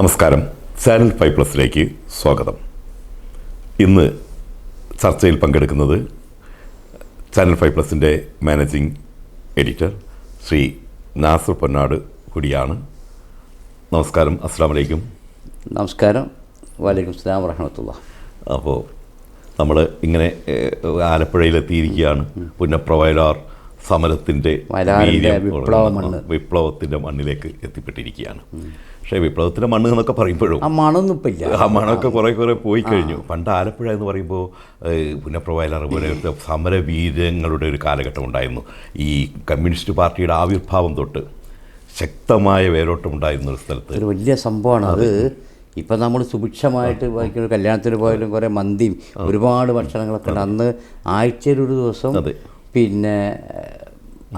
നമസ്കാരം. Channel five പ്ലസിലേക്ക് സ്വാഗതം. ഇന്ന് ചർച്ചയിൽ പങ്കെടുക്കുന്നത് ചാനൽ ഫൈവ് പ്ലസിന്റെ മാനേജിംഗ് എഡിറ്റർ ശ്രീ നാസർ പൊന്നാട് കൂടിയാണ്. നമസ്കാരം അസ്സാം വലൈക്കും നമസ്കാരം. വലൈക്കും സ്ലാം വറഹമത്തുള്ള. അപ്പോൾ നമ്മൾ ഇങ്ങനെ ആലപ്പുഴയിലെത്തിയിരിക്കുകയാണ്. പുന്നപ്രവയലാർ സമരത്തിന്റെ. വിപ്ലവത്തിന്റെ മണ്ണിലേക്ക് എത്തിപ്പെട്ടിരിക്കുകയാണ്. പക്ഷേ വിപ്ലവത്തിന്റെ മണ്ണ് എന്നൊക്കെ പറയുമ്പോഴും ആ മണൊന്നും ഇപ്പം ഇല്ല. ആ മണമൊക്കെ കുറേ കുറേ പോയി കഴിഞ്ഞു. പണ്ട് ആലപ്പുഴ എന്ന് പറയുമ്പോൾ പുന്നപ്രവയലാർ പോലെ സമരവീരങ്ങളുടെ ഒരു കാലഘട്ടം ഉണ്ടായിരുന്നു. ഈ കമ്മ്യൂണിസ്റ്റ് പാർട്ടിയുടെ ആവിർഭാവം തൊട്ട് ശക്തമായ വേരോട്ടം ഉണ്ടായിരുന്ന ഒരു സ്ഥലത്ത്. ഒരു വലിയ സംഭവമാണ്. അത് ഇപ്പം നമ്മൾ സുഭിക്ഷമായിട്ട് വായിക്കുന്ന കല്യാണത്തിന് പോയാലും കുറേ മന്തിയും ഒരുപാട് ഭക്ഷണങ്ങളൊക്കെ ഉണ്ട്. അന്ന് ആഴ്ചയിൽ ഒരു ദിവസം അതെ. പിന്നെ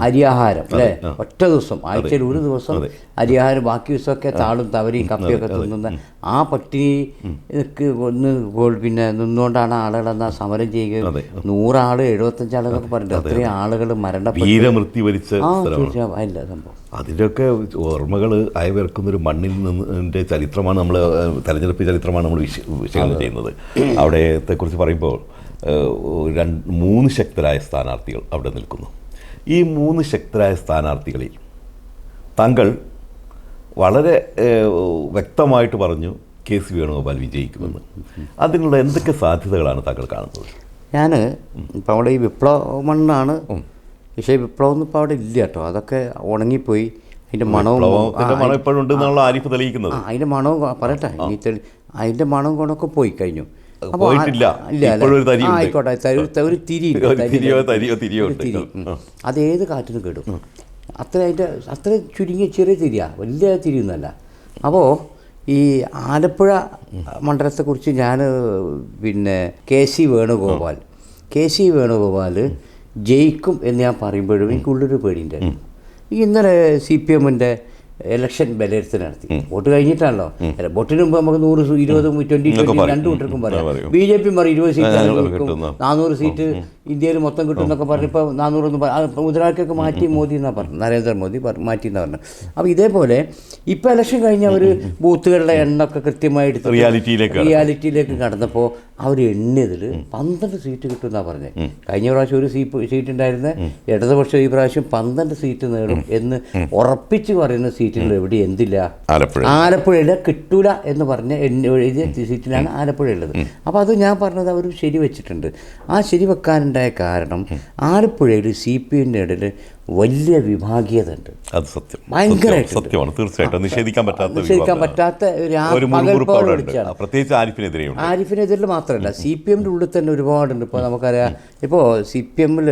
അരിയാഹാരം അല്ലേ? ഒറ്റ ദിവസം ആഴ്ചയിൽ ഒരു ദിവസം അരിയാഹാരം ബാക്കി ദിവസമൊക്കെ താളും തവരയും കപ്പയൊക്കെ തിന്നുന്ന ആ പട്ടിക്ക് ഒന്ന് പിന്നെ നിന്നുകൊണ്ടാണ് ആളുകൾ സമരം ചെയ്യുക സമരം ചെയ്യുകയും നൂറാൾ എഴുപത്തഞ്ചാളെന്നൊക്കെ പറഞ്ഞിട്ട് അത്രയും ആളുകൾ മരണപ്പെട്ടു. വരിച്ച അല്ല സംഭവം. അതിന്റെയൊക്കെ ഓർമ്മകൾ അയവിറക്കുന്നൊരു മണ്ണിൽ നിന്നിന്റെ ചരിത്രമാണ് നമ്മൾ തെരഞ്ഞെടുപ്പ് ചരിത്രമാണ് നമ്മൾ വിശ വിശകലനം ചെയ്യുന്നത്. അവിടത്തെക്കുറിച്ച് പറയുമ്പോൾ ഏഹ്, രണ്ട് മൂന്ന് ശക്തരായ സ്ഥാനാർത്ഥികൾ അവിടെ നിൽക്കുന്നു. ഈ മൂന്ന് ശക്തരായ സ്ഥാനാർത്ഥികളിൽ താങ്കൾ വളരെ വ്യക്തമായിട്ട് പറഞ്ഞു കെ സി വേണുഗോപാൽ വിജയിക്കുമെന്ന്. അതിനുള്ള എന്തൊക്കെ സാധ്യതകളാണ് താങ്കൾ കാണുന്നത്? ഞാൻ ഇപ്പം അവിടെ ഈ വിപ്ലവ മണ്ണാണ്. പക്ഷേ വിപ്ലവം ഒന്നും ഇപ്പോൾ അവിടെ ഇല്ല കേട്ടോ. അതൊക്കെ ഉണങ്ങിപ്പോയി. അതിന്റെ മണവും മണം ഇപ്പോഴും ആരിഫ് തെളിയിക്കുന്നത്. അതിന്റെ മണവും പറയട്ടെ. അതിന്റെ മണവും കൊണ്ടൊക്കെ പോയി കഴിഞ്ഞു. പോയിട്ടില്ല. ആ, ആയിക്കോട്ടെ. തരി- ഒരു- ഒരു തിരിയോ തരിയോ തിരിയോ. തിരി. അത് ഏത് കാറ്റിന് കേടും. അത്ര അതിന്റെ അത്ര ചുരുങ്ങിയ ചെറിയ തിരിയാ. വലിയ തിരിയൊന്നുമല്ല അപ്പോൾ ഈ ആലപ്പുഴ മണ്ഡലത്തെക്കുറിച്ച് ഞാൻ പിന്നെ K C Venugopal. K C Venugopal ജയിക്കും എന്ന് ഞാൻ പറയുമ്പോഴും എനിക്കുള്ളൊരു പേടിയുണ്ടായിരുന്നു ഈ ഇന്നലെ സി പി എമ്മിന്റെ ഇലക്ഷൻ വിലയിരുത്തൽ നടത്തി വോട്ട് കഴിഞ്ഞിട്ടാണല്ലോ. അല്ല, വോട്ടിന് മുമ്പ് നമുക്ക് നൂറ് ഇരുപതും ട്വന്റി ട്വന്റി. രണ്ട് കൂട്ടർക്കും പറയാം. ബി ജെ പി പറയും ഇരുപത് സീറ്റ്. നാനൂറ് സീറ്റ് ഇന്ത്യയിൽ മൊത്തം കിട്ടും എന്നൊക്കെ പറഞ്ഞ് ഇപ്പോൾ നാനൂറൊന്നും മുദ്രാക്കൊക്കെ മാറ്റി മോദി എന്നാണ് പറഞ്ഞത്. നരേന്ദ്രമോദി മാറ്റി എന്നാണ് പറഞ്ഞത്. അപ്പോൾ ഇതേപോലെ ഇപ്പോൾ ഇലക്ഷൻ കഴിഞ്ഞ അവർ ബൂത്തുകളുടെ എണ്ണൊക്കെ കൃത്യമായി എടുത്ത് റിയാലിറ്റിയിലേക്ക്. റിയാലിറ്റിയിലേക്ക് കടന്നപ്പോൾ അവർ എണ്ണിയതിൽ പന്ത്രണ്ട് സീറ്റ് കിട്ടുമെന്നാണ് പറഞ്ഞത് കഴിഞ്ഞ പ്രാവശ്യം ഒരു സീറ്റ് സീറ്റ് ഉണ്ടായിരുന്ന ഇടതുപക്ഷം ഈ പ്രാവശ്യം പന്ത്രണ്ട് സീറ്റ് നേടും എന്ന് ഉറപ്പിച്ച് പറയുന്ന സീറ്റുകൾ എവിടെ എന്തില്ല. ആലപ്പുഴ. ആലപ്പുഴയിലെ കിട്ടൂല എന്ന് പറഞ്ഞ എണ്ണ എഴുതിയ സീറ്റിലാണ് ആലപ്പുഴ ഉള്ളത് അപ്പോൾ അത് ഞാൻ പറഞ്ഞത് അവർ ശരി വെച്ചിട്ടുണ്ട് ആ ശരി വെക്കാനുണ്ടായ കാരണം ആലപ്പുഴയിൽ സി പി എമ്മിന്റെ ഇടയിൽ വലിയ വിഭാഗീയത ഉണ്ട് അത് സത്യം. ഭയങ്കരമായിട്ട് സത്യമാണ്. തീർച്ചയായിട്ടും. നിഷേധിക്കാൻ പറ്റാത്ത നിഷേധിക്കാൻ പറ്റാത്ത ഒരു പ്രത്യേകിച്ച് ആരിഫിനെതിരെ ആരിഫിനെതിരെ മാത്രമല്ല സി പി എമ്മിന്റെ ഉള്ളിൽ തന്നെ ഒരുപാടുണ്ട്. ഇപ്പോൾ നമുക്കറിയാം ഇപ്പോൾ സി പി എമ്മിൽ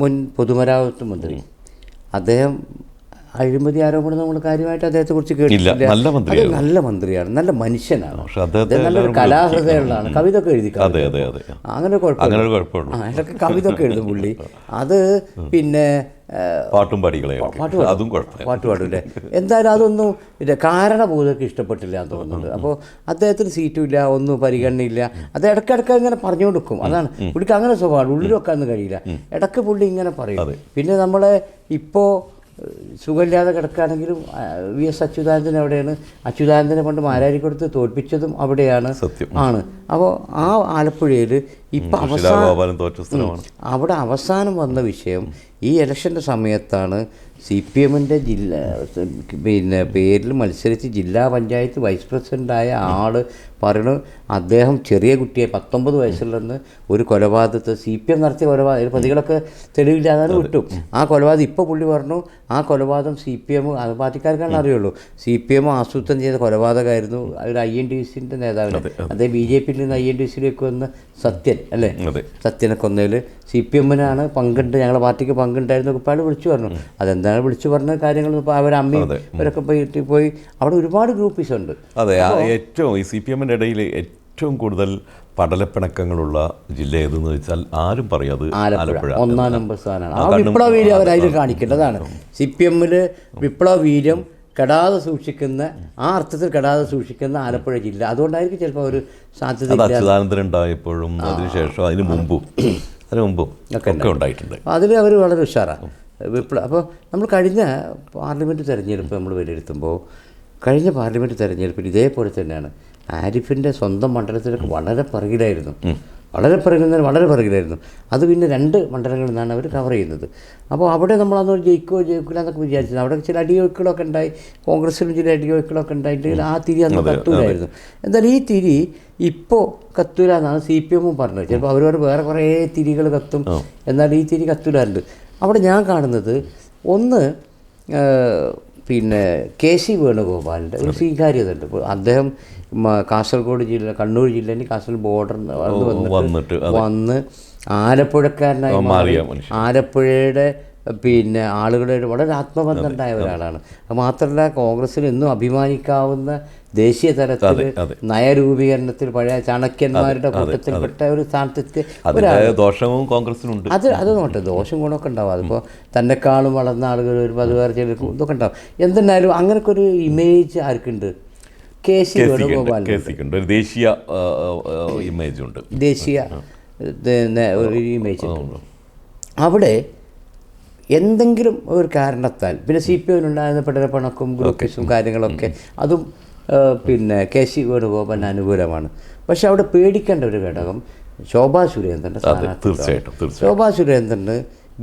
മുൻ പൊതുമരാമത്ത് മന്ത്രി അദ്ദേഹം അഴിമതി ആരോപണം നമ്മൾ കാര്യമായിട്ട് അദ്ദേഹത്തെക്കുറിച്ച് കുറിച്ച് ഇല്ല, നല്ല മന്ത്രിയാണ്. നല്ല മന്ത്രിയാണ് നല്ല മനുഷ്യനാണ്. നല്ലൊരു കലാഹൃദയുള്ളതാണ് കലാഹൃദയമുള്ളതാണ് കവിത ഒക്കെ എഴുതി അതെ അതെ അതെ. അങ്ങനെ കുഴപ്പമില്ല. അതിലൊക്കെ കവിത ഒക്കെ എഴുതും പുള്ളി. അത് പിന്നെ പാട്ടും പാടികളെയും പാട്ട് അതും പാട്ട് പാടില്ലേ എന്തായാലും അതൊന്നും കാരണബോധമൊക്കെ ഇഷ്ടപ്പെട്ടില്ല എന്ന് തോന്നുന്നുണ്ട്. അപ്പോൾ അദ്ദേഹത്തിന് സീറ്റും ഇല്ല ഒന്നും പരിഗണനയില്ല. അത് ഇടയ്ക്കിടയ്ക്ക് ഇങ്ങനെ പറഞ്ഞു കൊടുക്കും അതാണ് പുള്ളിക്ക് അങ്ങനെ സ്വഭാവമാണ്. ഉള്ളിൽ വെക്കാനൊന്നും കഴിയില്ല. ഇടയ്ക്ക് പുള്ളി ഇങ്ങനെ പറയും. പിന്നെ നമ്മളെ ഇപ്പോൾ സുഖമില്ലാതെ കിടക്കുകയാണെങ്കിലും വി എസ് അച്യുതാനന്ദൻ എവിടെയാണ് അച്യുതാനന്ദനെ കൊണ്ട് മാരാരി കൊടുത്ത് തോൽപ്പിച്ചതും അവിടെയാണ് സത്യം. ആണ് അപ്പോൾ ആ ആലപ്പുഴയിൽ ഇപ്പം അവസാനം അവിടെ അവസാനം വന്ന വിഷയം ഈ ഇലക്ഷന്റെ സമയത്താണ് സി പി എമ്മിന്റെ ജില്ല പിന്നെ പേരിൽ മത്സരിച്ച് ജില്ലാ പഞ്ചായത്ത് വൈസ് പ്രസിഡന്റായ ആൾ പറയണു. അദ്ദേഹം ചെറിയ കുട്ടിയെ പത്തൊമ്പത് വയസ്സുള്ളെന്ന് ഒരു കൊലപാതകത്തെ സി പി എം നടത്തിയ കൊലപാതകം പ്രതികളൊക്കെ തെളിവില്ലാതെ വിട്ടു. ആ കൊലപാതകം ഇപ്പോൾ പുള്ളി പറഞ്ഞു ആ കൊലപാതകം സി പി എം അത് പാർട്ടിക്കാർക്കാണ് അറിയുള്ളൂ. സി പി എം ആസൂത്രണം ചെയ്ത കൊലപാതകമായിരുന്നു ഒരു ഐ എൻ ഡി സിന്റെ നേതാവിനെ. അദ്ദേഹം ബി ജെ പിയിൽ നിന്ന് ഐ എൻ ഡി സിയിലേക്ക് വന്ന് സത്യൻ അല്ലേ? സത്യനെ കൊന്നതിൽ സി പി എമ്മിനാണ് പങ്കുണ്ട് ഞങ്ങളുടെ പാർട്ടിക്ക് പങ്കുണ്ടായിരുന്നു ഇപ്പോൾ അയാൾ വിളിച്ചു പറഞ്ഞു. അതെന്താണ് വിളിച്ചു പറഞ്ഞ കാര്യങ്ങൾ ഇപ്പോൾ അവർ അമ്മയും ഇവരൊക്കെ പോയിട്ട് പോയി. അവിടെ ഒരുപാട് ഗ്രൂപ്പീസ് ഉണ്ട്. അതെ ഏറ്റവും ഈ സി പി എമ്മിന്റെ ഇടയിൽ ഏറ്റവും കൂടുതൽ പടലപ്പിണക്കങ്ങളുള്ള ജില്ല ഏതെന്ന് വെച്ചാൽ ആരും പറയാത് ആലപ്പുഴ. ഒന്നാം നമ്പർ സ്ഥാനമാണ്. ആ വിപ്ലവ വീര്യം അവർ അതിൽ കാണിക്കേണ്ടതാണ്. സി പി എമ്മിൽ വിപ്ലവ വീര്യം കെടാതെ സൂക്ഷിക്കുന്ന ആ അർത്ഥത്തിൽ കെടാതെ സൂക്ഷിക്കുന്ന ആലപ്പുഴ ജില്ല. അതുകൊണ്ടായിരിക്കും ചിലപ്പോൾ ഒരു സാധ്യത അച്യുതാനന്ദൻ ഉണ്ടായപ്പോഴും അതിനുശേഷം അതിന് മുമ്പും അതിന് മുമ്പും ഒക്കെ ഉണ്ടായിട്ടുണ്ട്. അതിൽ അവർ വളരെ ഉഷാറാണ് വിപ്ലവം അപ്പോൾ നമ്മൾ കഴിഞ്ഞ പാർലമെന്റ് തെരഞ്ഞെടുപ്പ് നമ്മൾ വിലയിരുത്തുമ്പോൾ കഴിഞ്ഞ പാർലമെന്റ് തെരഞ്ഞെടുപ്പിൽ ഇതേപോലെ തന്നെയാണ് ആരിഫിന്റെ സ്വന്തം മണ്ഡലത്തിലൊക്കെ വളരെ പിറകിലായിരുന്നു. വളരെ പിറകിൽ വളരെ പിറകിലായിരുന്നു അത് പിന്നെ രണ്ട് മണ്ഡലങ്ങളിൽ നിന്നാണ് അവർ കവർ ചെയ്യുന്നത്. അപ്പോൾ അവിടെ നമ്മളന്ന് ജയിക്കോ ജയിക്കില്ല എന്നൊക്കെ വിചാരിച്ചത് അവിടെ ചില അടിയൊഴുക്കുകളൊക്കെ ഉണ്ടായി. കോൺഗ്രസിലും ചില അടിയൊഴുക്കുകളൊക്കെ ഉണ്ടായിട്ട് ആ തിരി അന്ന് കത്തൂരായിരുന്നു എന്തായാലും ഈ തിരി ഇപ്പോൾ കത്തൂര എന്നാണ് സി പി എമ്മും പറഞ്ഞത് ചിലപ്പോൾ അവരവർ വേറെ കുറേ തിരികൾ കത്തും. എന്നാൽ ഈ തിരി കത്തൂരാറുണ്ട് അവിടെ ഞാൻ കാണുന്നത് ഒന്ന് പിന്നെ കെ സി വേണുഗോപാലിന്റെ ഒരു സ്വീകാര്യത ഉണ്ട് ഇപ്പോൾ അദ്ദേഹം കാസർഗോഡ് ജില്ല കണ്ണൂർ ജില്ലയിൽ കാസർഗോഡ് ബോർഡർ വന്നിട്ട്, വന്ന് ആലപ്പുഴക്കാരനായി മാറി. ആലപ്പുഴയുടെ പിന്നെ ആളുകളുടെ വളരെ ആത്മബന്ധം ഉണ്ടായ ഒരാളാണ്. അത് മാത്രമല്ല കോൺഗ്രസ്സിൽ ഇന്നും അഭിമാനിക്കാവുന്ന ദേശീയ തലത്തിൽ. നയരൂപീകരണത്തിൽ പഴയ ചാണക്യന്മാരുടെ കൂട്ടത്തിൽപ്പെട്ട ഒരു സ്ഥാനത്തെത്തി ദോഷവും കോൺഗ്രസിനുണ്ട് അത് അത് നോട്ടെ ദോഷം ഗുണമൊക്കെ ഉണ്ടാവും. അതിപ്പോൾ തന്നെക്കാളും വളർന്ന ആളുകൾ വരുമ്പോൾ അത് വേറെ ചിലർക്ക് ഇതൊക്കെ ഉണ്ടാവും. എന്തെന്നാലും അങ്ങനൊക്കെ ഒരു ഇമേജ് ആർക്കുണ്ട്? കെ സി വേണുഗോപാൽ കെ ഒരു ദേശീയ ഇമേജ് ഉണ്ട്. ദേശീയ ഒരു ഇമേജ് അവിടെ എന്തെങ്കിലും ഒരു കാരണത്താൽ പിന്നെ സി പി എമ്മിനുണ്ടായിരുന്ന പണക്കും ഗ്രൂപ്പിസും കാര്യങ്ങളൊക്കെ അതും പിന്നെ കെ സി വേണുഗോപാലിന് അനുകൂലമാണ്. പക്ഷെ അവിടെ പേടിക്കേണ്ട ഒരു ഘടകം ശോഭാ സുരേന്ദ്രന്റെ സ്ഥാനാർത്ഥി തീർച്ചയായിട്ടും. ശോഭാ സുരേന്ദ്രന്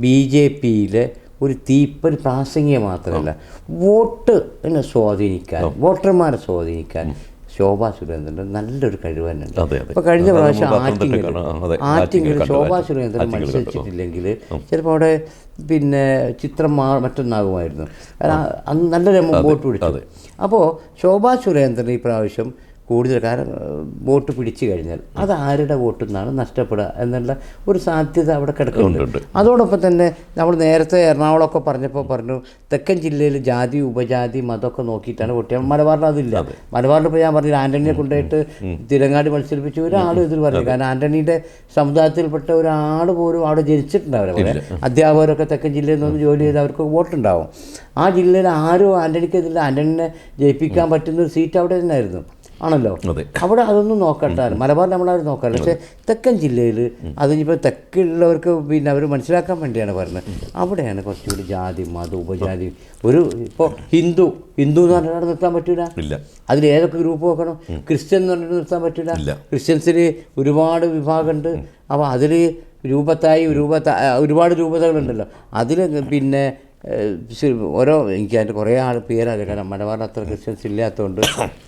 ബി ജെ പിയിലെ ഒരു തീപ്പൊരു പ്രാസംഗിക മാത്രമല്ല. വോട്ട് എന്നെ സ്വാധീനിക്കാൻ വോട്ടർമാരെ സ്വാധീനിക്കാൻ ശോഭാ സുരേന്ദ്രന്റെ നല്ലൊരു കഴിവ് തന്നെ ഉണ്ട് അതെ, അതെ. ഇപ്പോൾ കഴിഞ്ഞ പ്രാവശ്യം ആറ്റിങ്ങൾ ആറ്റിങ്ങൾ അതെ, ആറ്റിങ്ങിൽ ആറ്റിങ്ങൽ ശോഭാ സുരേന്ദ്രൻ. മത്സരിച്ചിട്ടില്ലെങ്കിൽ ചിലപ്പോൾ അവിടെ പിന്നെ ചിത്രം മാ മറ്റൊന്നാകുമായിരുന്നു. അന്ന് നല്ലൊരു വോട്ട് പിടിച്ചത് അപ്പോൾ ശോഭാ സുരേന്ദ്രൻ ഈ പ്രാവശ്യം കൂടുതൽ കാരണം വോട്ട് പിടിച്ചു കഴിഞ്ഞാൽ. അത് ആരുടെ വോട്ടിൽ നിന്നാണ് നഷ്ടപ്പെടുക എന്നുള്ള ഒരു സാധ്യത അവിടെ കിടക്കുന്നുണ്ട്. അതോടൊപ്പം തന്നെ നമ്മൾ നേരത്തെ എറണാകുളമൊക്കെ പറഞ്ഞപ്പോൾ പറഞ്ഞു തെക്കൻ ജില്ലയിൽ ജാതി ഉപജാതി മതമൊക്കെ നോക്കിയിട്ടാണ് വോട്ട് ചെയ്യുക മലബാറിൽ അതില്ല. മലബാറിൽ ഇപ്പോൾ ഞാൻ പറഞ്ഞു ആന്റണിയെ കൊണ്ടുപോയിട്ട് തിരങ്ങാടി മത്സരിപ്പിച്ച്. ഒരാളും ഇതിൽ പറഞ്ഞു കാരണം ആന്റണിയുടെ സമുദായത്തിൽപ്പെട്ട ഒരാൾ പോലും അവിടെ ജനിച്ചിട്ടുണ്ടാവില്ല അവരെ അധ്യാപകരൊക്കെ തെക്കൻ ജില്ലയിൽ നിന്ന് ജോലി ചെയ്ത് അവർക്ക് വോട്ടുണ്ടാവും. ആ ജില്ലയിൽ ആരും ആന്റണിക്കെതിരെ ആന്റണിനെ ജയിപ്പിക്കാൻ പറ്റുന്ന ഒരു സീറ്റ് അവിടെ തന്നെയായിരുന്നു. ആണല്ലോ? അവിടെ അതൊന്നും നോക്കണ്ട. മലബാർ നമ്മളവർ നോക്കാറില്ല. പക്ഷേ തെക്കൻ ജില്ലയിൽ അതിനിപ്പോൾ തെക്കുള്ളവർക്ക് പിന്നെ അവർ മനസ്സിലാക്കാൻ വേണ്ടിയാണ് പറയുന്നത്. അവിടെയാണ് കുറച്ചുകൂടി ജാതി മത ഉപജാതി. ഒരു ഇപ്പോൾ ഹിന്ദു ഹിന്ദു എന്ന് പറഞ്ഞിട്ട് നിർത്താൻ പറ്റില്ല അതിൽ ഏതൊക്കെ ഗ്രൂപ്പ് നോക്കണം? ക്രിസ്ത്യൻ എന്ന് പറഞ്ഞിട്ട് നിർത്താൻ പറ്റില്ല. ക്രിസ്ത്യൻസിൽ ഒരുപാട് വിഭാഗമുണ്ട്. അപ്പോൾ അതിൽ രൂപത്തായി രൂപത്ത ഒരുപാട് രൂപതകളുണ്ടല്ലോ. അതിൽ പിന്നെ ഓരോ എനിക്ക് അതിന്റെ കുറേ ആൾ പേരറിയാം. കാരണം മലബാറിൽ അത്ര ക്രിസ്ത്യൻസ് ഇല്ലാത്തതുകൊണ്ട്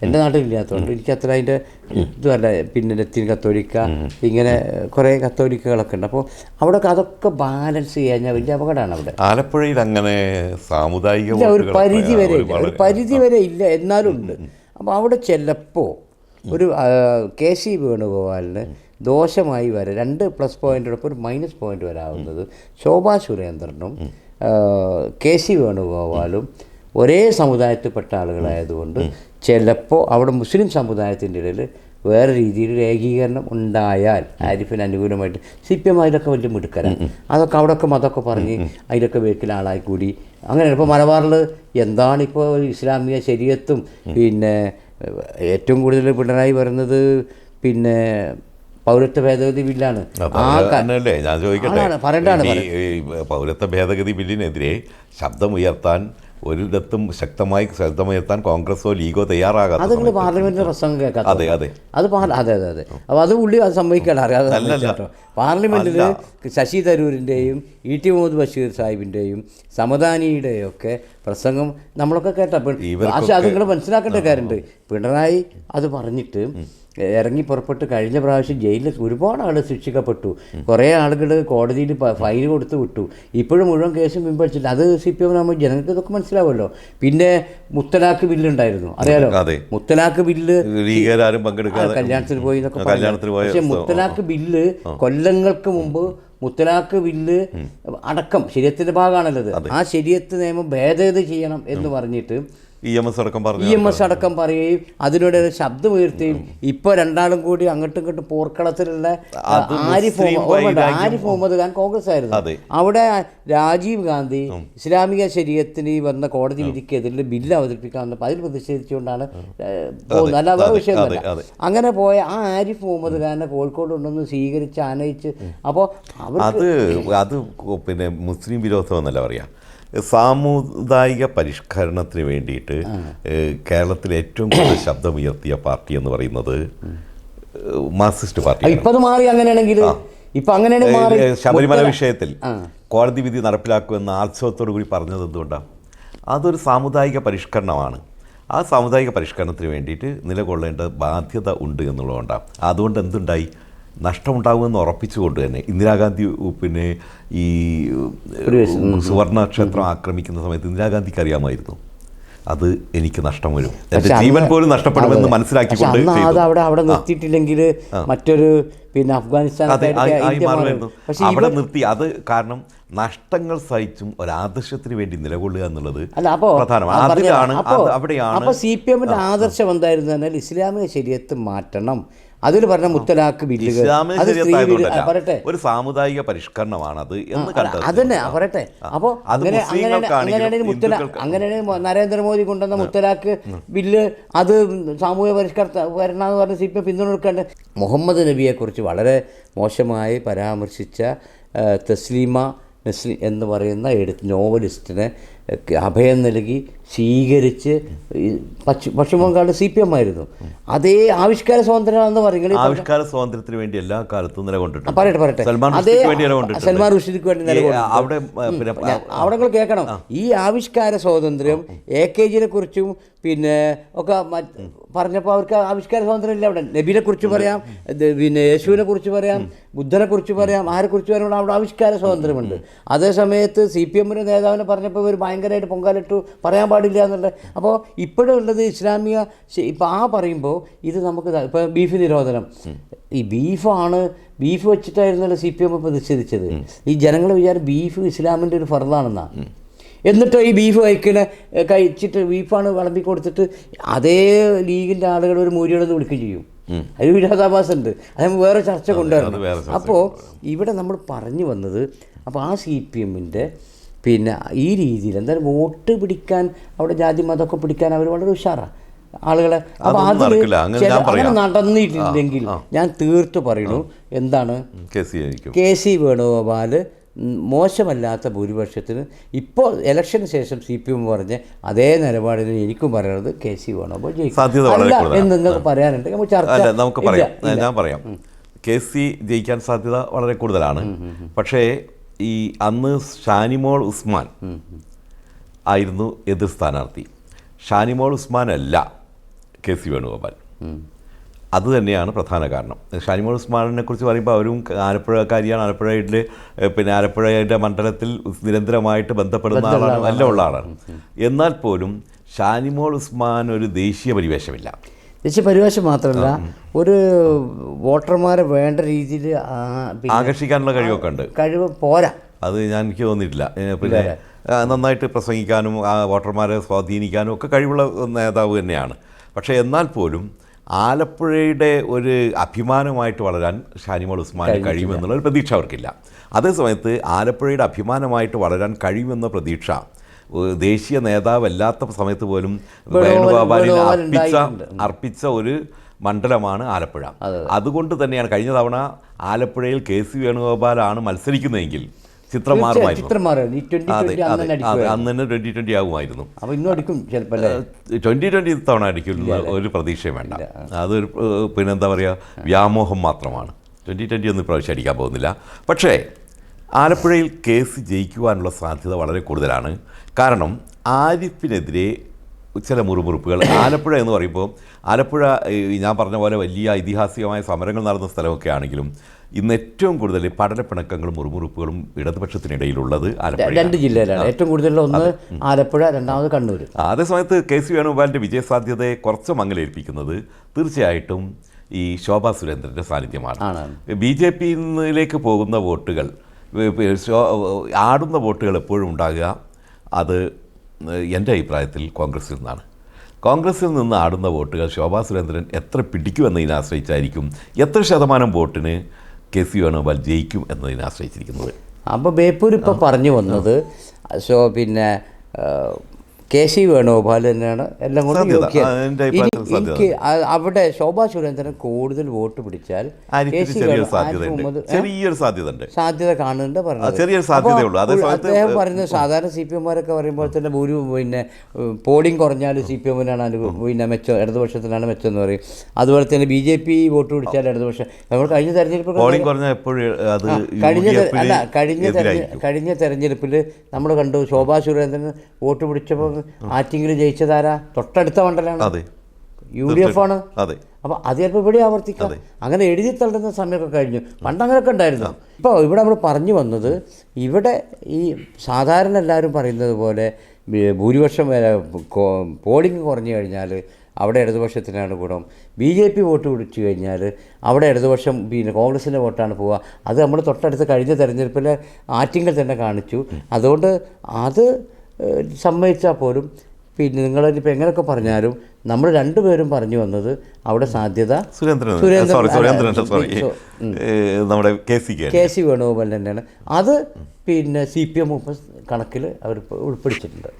എന്റെ നാട്ടിൽ ഇല്ലാത്തതുകൊണ്ട് എനിക്ക് അത്ര അതിന്റെ ഇതുമല്ല. പിന്നെ ലത്തീൻ കത്തോലിക്ക ഇങ്ങനെ കുറേ കത്തോലിക്കകളൊക്കെ ഉണ്ട്. അപ്പോൾ അവിടെ അതൊക്കെ ബാലൻസ് ചെയ്യാൻ വലിയ അപകടമാണ് അവിടെ. ആലപ്പുഴയിൽ അങ്ങനെ സാമുദായിക ഒരു പരിധി വരെ ഇല്ല. ഒരു പരിധി വരെ ഇല്ല എന്നാലും ഉണ്ട്. അപ്പോൾ അവിടെ ചിലപ്പോൾ ഒരു കെ സി വേണുഗോപാലിന് ദോഷമായി വരെ രണ്ട് പ്ലസ് പോയിന്റോടൊപ്പം ഒരു മൈനസ് പോയിന്റ് വരാവുന്നത് ശോഭാ സുരേന്ദ്രനും കെ സി വേണുഗോപാലും ഒരേ സമുദായത്തിൽപ്പെട്ട ആളുകളായതുകൊണ്ട് ചിലപ്പോൾ അവിടെ മുസ്ലിം സമുദായത്തിന്റെ ഇടയിൽ വേറെ രീതിയിൽ ഒരു ഏകീകരണം ഉണ്ടായാൽ ആരിഫിന് അനുകൂലമായിട്ട് സി പി എം അതിലൊക്കെ വലിയ മിടുക്കരാണ് അതൊക്കെ അവിടെയൊക്കെ മതമൊക്കെ പറഞ്ഞ് അതിലൊക്കെ വേക്കിൽ ആളായി കൂടി. അങ്ങനെ ഇപ്പോൾ മലബാറിൽ എന്താണിപ്പോൾ ഇസ്ലാമിക ശരീരത്തും പിന്നെ ഏറ്റവും കൂടുതൽ പിണറായി വരുന്നത് പിന്നെ പൗരത്വ ഭേദഗതി ബില്ലാണ്. അപ്പൊ ഞാൻ ചോദിക്കട്ടെ. പൗരത്വ ഭേദഗതി ബില്ലിനെതിരെ ശബ്ദമുയർത്താൻ ഒരിടത്തും ശക്തമായി ശബ്ദമുയർത്താൻ കോൺഗ്രസോ ലീഗോ തയ്യാറാകാം അത് നിങ്ങൾ പാർലമെന്റിന്റെ പ്രസംഗം കേൾക്കാം അതെ അതെ. അത് അതെ അതെ അതെ. അപ്പോൾ അത് പുള്ളി അത് സംഭവിക്കാൻ അറിയാതെ പാർലമെന്റിൽ ശശി തരൂരിന്റെയും ഇ ടി മുഹമ്മദ് ബഷീർ സാഹിബിന്റെയും സമദാനിയുടെയും ഒക്കെ പ്രസംഗം നമ്മളൊക്കെ കേട്ടാ. പക്ഷേ അത് നിങ്ങൾ മനസ്സിലാക്കേണ്ട കാര്യമുണ്ട്. പിണറായി അത് പറഞ്ഞിട്ട് ഇറങ്ങി പുറപ്പെട്ട് കഴിഞ്ഞ പ്രാവശ്യം ജയിലിൽ ഒരുപാട് ആൾ ശിക്ഷിക്കപ്പെട്ടു. കുറേ ആളുകൾ കോടതിയിൽ ഫൈൻ കൊടുത്ത് വിട്ടു. ഇപ്പോഴും മുഴുവൻ കേസും പിൻവലിച്ചില്ല അത് സി പി എം നമ്മൾ ജനങ്ങൾക്ക് ഇതൊക്കെ മനസ്സിലാവുമല്ലോ. പിന്നെ മുത്തലാഖ് ബില്ലുണ്ടായിരുന്നു. അറിയാലോ? മുത്തലാക്ക് മുത്തലാഖ് ബില്ല് കല്യാണത്തിന് പോയി എന്നൊക്കെ. പക്ഷെ മുത്തലാഖ് ബില്ല് കൊല്ലങ്ങൾക്ക് മുമ്പ് മുത്തലാഖ് ബില്ല് അടക്കം ശരീരത്തിന്റെ ഭാഗമാണല്ലത് ആ ശരീരത്ത് നിയമം ഭേദഗതി ചെയ്യണം എന്ന് പറഞ്ഞിട്ട് ഇ എം എസ് അടക്കം പറഞ്ഞു ഇ എം എസ് അടക്കം പറയുകയും അതിനോട് ശബ്ദം ഉയർത്തുകയും ഇപ്പൊ രണ്ടാളും കൂടി അങ്ങോട്ടും ഇങ്ങോട്ടും പോർക്കളത്തിലുള്ള ആരിഫ് ഓർമ്മയുണ്ടോ? ആരിഫ് മുഹമ്മദ് ഖാൻ കോൺഗ്രസ് ആയിരുന്നു. അവിടെ രാജീവ് ഗാന്ധി ഇസ്ലാമിക ശരീരത്തിന് വന്ന കോടതി വിധിക്കെതിരെ ബില്ല് അവതരിപ്പിക്കാൻ വന്നപ്പോൾ അതിൽ പ്രതിഷേധിച്ചുകൊണ്ടാണ് പോകുന്നത് അല്ല വേറെ വിഷയമൊന്നുമല്ല അങ്ങനെ പോയ ആ ആരിഫ് മുഹമ്മദ് ഖാനെ കോഴിക്കോട് കൊണ്ടുവന്ന് സ്വീകരിച്ച് ആനയിച്ച് അപ്പോൾ അത് അത് പിന്നെ മുസ്ലിം വിരോധം എന്നല്ല പറയാ. സാമുദായിക പരിഷ്കരണത്തിന് വേണ്ടിയിട്ട് കേരളത്തിലെ കേരളത്തിൽ ഏറ്റവും കൂടുതൽ ശബ്ദമുയർത്തിയ പാർട്ടി എന്ന് പറയുന്നത് മാർക്സിസ്റ്റ് പാർട്ടി ഇപ്പൊ അത് മാറി അങ്ങനെയാണെങ്കിൽ ഇപ്പൊ അങ്ങനെയാണ് ശബരിമല വിഷയത്തിൽ. കോടതി വിധി നടപ്പിലാക്കുമെന്ന് ആത്സവത്തോടു കൂടി പറഞ്ഞത് എന്തുകൊണ്ടാണ് അതൊരു സാമുദായിക പരിഷ്കരണമാണ്. ആ സാമുദായിക പരിഷ്കരണത്തിന് വേണ്ടിയിട്ട് നിലകൊള്ളേണ്ട ബാധ്യത ഉണ്ട് എന്നുള്ളതുകൊണ്ടാണ് അതുകൊണ്ട് എന്തുണ്ടായി? നഷ്ടമുണ്ടാകുമെന്ന് ഉറപ്പിച്ചുകൊണ്ട് തന്നെ ഇന്ദിരാഗാന്ധി പിന്നെ ഈ സുവർണക്ഷേത്രം സുവർണ ക്ഷേത്രം ആക്രമിക്കുന്ന സമയത്ത് ഇന്ദിരാഗാന്ധിക്ക് അറിയാമായിരുന്നു. അത് എനിക്ക് നഷ്ടം വരും. എന്റെ ജീവൻ പോലും നഷ്ടപ്പെടുമെന്ന് മനസ്സിലാക്കി മനസ്സിലാക്കിക്കൊണ്ട് അത്. അവിടെ അവിടെ നിർത്തിയിട്ടില്ലെങ്കിൽ മറ്റൊരു പിന്നെ അഫ്ഗാനിസ്ഥാൻ അവിടെ നിർത്തി. അത് കാരണം നഷ്ടങ്ങൾ സഹിച്ചും ഒരാദർശത്തിന് വേണ്ടി നിലകൊള്ളുക എന്നുള്ളത് പ്രധാനമാണ് അതിലാണ് അവിടെയാണ് അപ്പോൾ സി പി എമ്മിന്റെ ആദർശം എന്തായിരുന്നു എന്നാൽ ഇസ്ലാമിക ശരീരത്ത് മാറ്റണം. അതിൽ പറഞ്ഞ മുത്തലാഖ് ബില്ലുകൾ. പറയട്ടെ. ഒരു സാമുദായിക പരിഷ്കരണമാണ് അത് അതന്നെ പറയട്ടെ. അപ്പോൾ അങ്ങനെ അങ്ങനെയാണെങ്കിൽ മുത്തലാ അങ്ങനെയാണെങ്കിൽ നരേന്ദ്രമോദി കൊണ്ടുവന്ന മുത്തലാഖ് ബില്ല് അത് സാമൂഹ്യ പരിഷ്കർത്ത വരണമെന്ന് പറഞ്ഞ് സി പി എം പിന്തുണക്കേണ്ട മുഹമ്മദ് മുഹമ്മദ് നബിയെക്കുറിച്ച് വളരെ മോശമായി പരാമർശിച്ച തസ്ലീമ നസ്ലി എന്ന് പറയുന്ന എഴുത്ത് നോവലിസ്റ്റിനെ അഭയം നൽകി സ്വീകരിച്ച് പശ്ചിമ ബംഗാളിൽ സി പി എം ആയിരുന്നു. അതേ ആവിഷ്കാര സ്വാതന്ത്ര്യമാണെന്ന് പറയുന്നത് ആവിഷ്കാര സ്വാതന്ത്ര്യത്തിന് വേണ്ടി എല്ലാ കാലത്തും നിലകൊണ്ടിട്ടുണ്ട്. പറയട്ടെ പറയട്ടെ. സൽമാൻ അതേ സൽമാൻ റുഷ്ദിക്ക് വേണ്ടി. അവിടെ അവിടെ നിങ്ങൾ കേൾക്കണം. ഈ ആവിഷ്കാര സ്വാതന്ത്ര്യം എ കെ ജിനെ കുറിച്ചും പിന്നെ ഒക്കെ പറഞ്ഞപ്പോൾ അവർക്ക് ആവിഷ്കാര സ്വാതന്ത്ര്യം ഇല്ല അവിടെ. നബിനെ കുറിച്ച് പറയാം പിന്നെ യേശുവിനെ കുറിച്ച് പറയാം ബുദ്ധനെ കുറിച്ച് പറയാം ആരെ കുറിച്ച് പറയാം അവിടെ ആവിഷ്കാര സ്വാതന്ത്ര്യമുണ്ട്. അതേ സമയത്ത് സി പി എമ്മിന്റെ നേതാവിനെ പറഞ്ഞപ്പോൾ ഇവർ ഭയങ്കരമായിട്ട് പൊങ്കാലിട്ടു. പറയാൻ പാടില്ല എന്നുള്ളത്. അപ്പോൾ ഇപ്പോഴുള്ളത് ഇസ്ലാമിക ഇപ്പോൾ ആ പറയുമ്പോൾ ഇത് നമുക്ക് ഇപ്പോൾ ബീഫ് നിരോധനം. ഈ ബീഫാണ് ബീഫ് വെച്ചിട്ടായിരുന്നല്ലോ സി പി എം പ്രതിഷേധിച്ചത് ഈ ജനങ്ങൾ വിചാരം ബീഫ് ഇസ്ലാമിന്റെ ഒരു ഫറലാണെന്നാണ് എന്നിട്ടോ ഈ ബീഫ് കഴിക്കണ കഴിച്ചിട്ട് ബീഫാണ് വിളമ്പി കൊടുത്തിട്ട് അതേ ലീഗിന്റെ ആളുകൾ ഒരു മൂരിയോടെന്ന് വിളിക്കുകയും ചെയ്യും. അതിൽ വിരോധാഭാസം ഉണ്ട് അത് വേറെ ചർച്ച കൊണ്ടുവരണം. അപ്പോൾ ഇവിടെ നമ്മൾ പറഞ്ഞു വന്നത് അപ്പോൾ ആ സി പി എമ്മിന്റെ പിന്നെ ഈ രീതിയിൽ എന്തായാലും വോട്ട് പിടിക്കാൻ അവിടെ ജാതി മതമൊക്കെ പിടിക്കാൻ അവർ വളരെ ഉഷാറാണ് ആളുകളെ അപ്പോൾ അത് അതിൽ അങ്ങനെ. നടന്നിട്ടില്ലെങ്കിൽ ഞാൻ തീർത്തു പറയുന്നു എന്താണ്? കെ സി വേണുഗോപാൽ മോശമല്ലാത്ത ഭൂരിപക്ഷത്തിന് ഇപ്പോൾ ഇലക്ഷന് ശേഷം സി പി എം പറഞ്ഞ അതേ നിലപാടിൽ എനിക്കും പറയുന്നത് കെ സി വേണുഗോപാൽ ജയിക്കും. അല്ല. എന്ന് നിങ്ങൾക്ക് പറയാനുണ്ട് നമുക്ക് ചർച്ച നമുക്ക് പറയാം. ഞാൻ പറയാം. കെ സി ജയിക്കാൻ സാധ്യത വളരെ കൂടുതലാണ്. പക്ഷേ ഈ അന്ന് ഷാനിമോൾ ഉസ്മാൻ ആയിരുന്നു എതിർ സ്ഥാനാർത്ഥി. ഷാനിമോൾ ഉസ്മാൻ അല്ല കെ സി വേണുഗോപാൽ. അത് തന്നെയാണ് പ്രധാന കാരണം. ഷാനിമോൾ ഉസ്മാനെ കുറിച്ച് പറയുമ്പോൾ അവരും ആലപ്പുഴക്കാരിയാണ്. ആലപ്പുഴയിലെ പിന്നെ ആലപ്പുഴയുടെ മണ്ഡലത്തിൽ നിരന്തരമായിട്ട് ബന്ധപ്പെടുന്ന ആളാണ് നല്ല ഉള്ള ആളാണ്. എന്നാൽ പോലും ഷാനിമോൾ ഉസ്മാൻ ഒരു ദേശീയ പരിവേഷമില്ല. ദേശീയ പരിവേഷം മാത്രമല്ല ഒരു വോട്ടർമാരെ വേണ്ട രീതിയിൽ ആകർഷിക്കാനുള്ള കഴിവൊക്കെ ഉണ്ട് കഴിവ് പോരാ. അത് ഞാൻ എനിക്ക് തോന്നിയിട്ടില്ല. പിന്നെ നന്നായിട്ട് പ്രസംഗിക്കാനും ആ വോട്ടർമാരെ സ്വാധീനിക്കാനും ഒക്കെ കഴിവുള്ള നേതാവ് തന്നെയാണ്. പക്ഷേ എന്നാൽ പോലും ആലപ്പുഴയുടെ ഒരു അഭിമാനമായിട്ട് വളരാൻ ഷാനിമോൾ ഉസ്മാന് കഴിയുമെന്നുള്ള ഒരു പ്രതീക്ഷ അവർക്കില്ല. അതേസമയത്ത് ആലപ്പുഴയുടെ അഭിമാനമായിട്ട് വളരാൻ കഴിയുമെന്ന പ്രതീക്ഷ ദേശീയ നേതാവല്ലാത്ത സമയത്ത് പോലും വേണുഗോപാലിന് അർപ്പിച്ച അർപ്പിച്ച ഒരു മണ്ഡലമാണ് ആലപ്പുഴ. അതുകൊണ്ട് തന്നെയാണ് കഴിഞ്ഞ തവണ ആലപ്പുഴയിൽ കെ സി വേണുഗോപാലാണ് മത്സരിക്കുന്നതെങ്കിൽ ചിത്രം അന്ന് തന്നെ ട്വന്റി ട്വന്റി ആകുമായിരുന്നു. ട്വന്റി ട്വന്റി തവണ അടിക്കില്ല ഒരു പ്രതീക്ഷയും വേണ്ട. അതൊരു പിന്നെന്താ പറയുക വ്യാമോഹം മാത്രമാണ്. ട്വന്റി ട്വന്റി ഒന്നും പ്രാവശ്യം അടിക്കാൻ പോകുന്നില്ല. പക്ഷേ ആലപ്പുഴയിൽ കേസ് ജയിക്കുവാനുള്ള സാധ്യത വളരെ കൂടുതലാണ്. കാരണം ആരിഫിനെതിരെ ചില മുറുമുറുപ്പുകൾ. ആലപ്പുഴ എന്ന് പറയുമ്പോൾ ആലപ്പുഴ ഞാൻ പറഞ്ഞ പോലെ വലിയ ഐതിഹാസികമായ സമരങ്ങൾ നടന്ന സ്ഥലമൊക്കെ ആണെങ്കിലും ഇന്ന് ഏറ്റവും കൂടുതൽ പടലപ്പിണക്കങ്ങളും മുറുമുറുപ്പുകളും ഇടതുപക്ഷത്തിനിടയിലുള്ളത് ആലപ്പുഴ രണ്ട് ജില്ലയിലാണ്. ഏറ്റവും കൂടുതൽ ഒന്ന് ആലപ്പുഴ രണ്ടാമത് കണ്ണൂർ അതേസമയത്ത് കെ സി വേണുഗോപാലിന്റെ വിജയസാധ്യതയെ കുറച്ച് മങ്ങലേൽപ്പിക്കുന്നത് തീർച്ചയായിട്ടും ഈ ശോഭാ സുരേന്ദ്രന്റെ സാന്നിധ്യമാണ്. ബി ജെ പിയിലേക്ക് പോകുന്ന വോട്ടുകൾ ആടുന്ന വോട്ടുകൾ എപ്പോഴും ഉണ്ടാകുക. അത് എന്റെ അഭിപ്രായത്തിൽ കോൺഗ്രസിൽ നിന്നാണ്. കോൺഗ്രസിൽ നിന്ന് ആടുന്ന വോട്ടുകൾ ശോഭാ സുരേന്ദ്രൻ എത്ര പിടിക്കുമെന്നതിനെ ആശ്രയിച്ചായിരിക്കും? എത്ര ശതമാനം വോട്ടിന് കെ സി വേണുഗോപാൽ ജയിക്കും എന്നതിനെ ആശ്രയിച്ചിരിക്കുന്നത്? അപ്പോൾ ബേപ്പൂർ ഇപ്പോൾ പറഞ്ഞു വന്നത് സോ പിന്നെ കെ സി വേണുഗോപാൽ തന്നെയാണ് എല്ലാം കൊണ്ട്. എനിക്ക് അവിടെ ശോഭാ സുരേന്ദ്രൻ കൂടുതൽ വോട്ട് പിടിച്ചാൽ ചെറിയൊരു സാധ്യത കാണുന്നുണ്ട് പറഞ്ഞത്. അദ്ദേഹം പറയുന്നത് സാധാരണ സി പി എമ്മാരൊക്കെ പറയുമ്പോൾ തന്നെ ഒരു പിന്നെ പോളിംഗ് കുറഞ്ഞാൽ സി പി എമ്മിനാണ് പിന്നെ മെച്ചം ഇടതുപക്ഷത്തിനാണ് മെച്ചം എന്ന് പറയും. അതുപോലെ തന്നെ ബി ജെ പി വോട്ട് പിടിച്ചാൽ ഇടതുപക്ഷം. നമ്മൾ കഴിഞ്ഞ തെരഞ്ഞെടുപ്പ് കഴിഞ്ഞ അല്ല കഴിഞ്ഞ കഴിഞ്ഞ തെരഞ്ഞെടുപ്പിൽ നമ്മൾ കണ്ടു ശോഭാ സുരേന്ദ്രൻ വോട്ട് പിടിച്ചപ്പോൾ ആറ്റിങ്ങിൽ ജയിച്ചതാരാ? തൊട്ടടുത്ത മണ്ഡലമാണ്. അതെ. യു ഡി എഫ് ആണ്. അതെ. അപ്പോൾ അത് ചിലപ്പോൾ ഇവിടെ ആവർത്തിക്കാം. അങ്ങനെ എഴുതി തള്ളുന്ന സമയമൊക്കെ കഴിഞ്ഞു. പണ്ട് അങ്ങനെയൊക്കെ ഉണ്ടായിരുന്നു ഇപ്പോൾ ഇവിടെ നമ്മൾ പറഞ്ഞു വന്നത് ഇവിടെ ഈ സാധാരണ എല്ലാവരും പറയുന്നത് പോലെ ഭൂരിപക്ഷം പോളിംഗ് കുറഞ്ഞു കഴിഞ്ഞാൽ അവിടെ ഇടതുപക്ഷത്തിനാണ് ഗുണം. ബി ജെ പി വോട്ട് പിടിച്ചു കഴിഞ്ഞാൽ അവിടെ ഇടതുപക്ഷം പിന്നെ കോൺഗ്രസിന്റെ വോട്ടാണ് പോവുക. അത് നമ്മൾ തൊട്ടടുത്ത് കഴിഞ്ഞ തെരഞ്ഞെടുപ്പിലെ ആറ്റിങ്ങൾ തന്നെ കാണിച്ചു. അതുകൊണ്ട് അത് സമ്മതിച്ചാൽ പോലും പിന്നെ നിങ്ങളിപ്പോൾ എങ്ങനെയൊക്കെ പറഞ്ഞാലും നമ്മൾ രണ്ടുപേരും പറഞ്ഞു വന്നത് അവിടെ സാധ്യത സുരേന്ദ്രൻ സോറി സുരേന്ദ്രൻ സോറി നമ്മുടെ K C Venugopalan K C Venugopal തന്നെയാണ്. അത് പിന്നെ സി പി എം കണക്കിൽ അവർ ഉൾപ്പെടുത്തിയിട്ടുണ്ട്.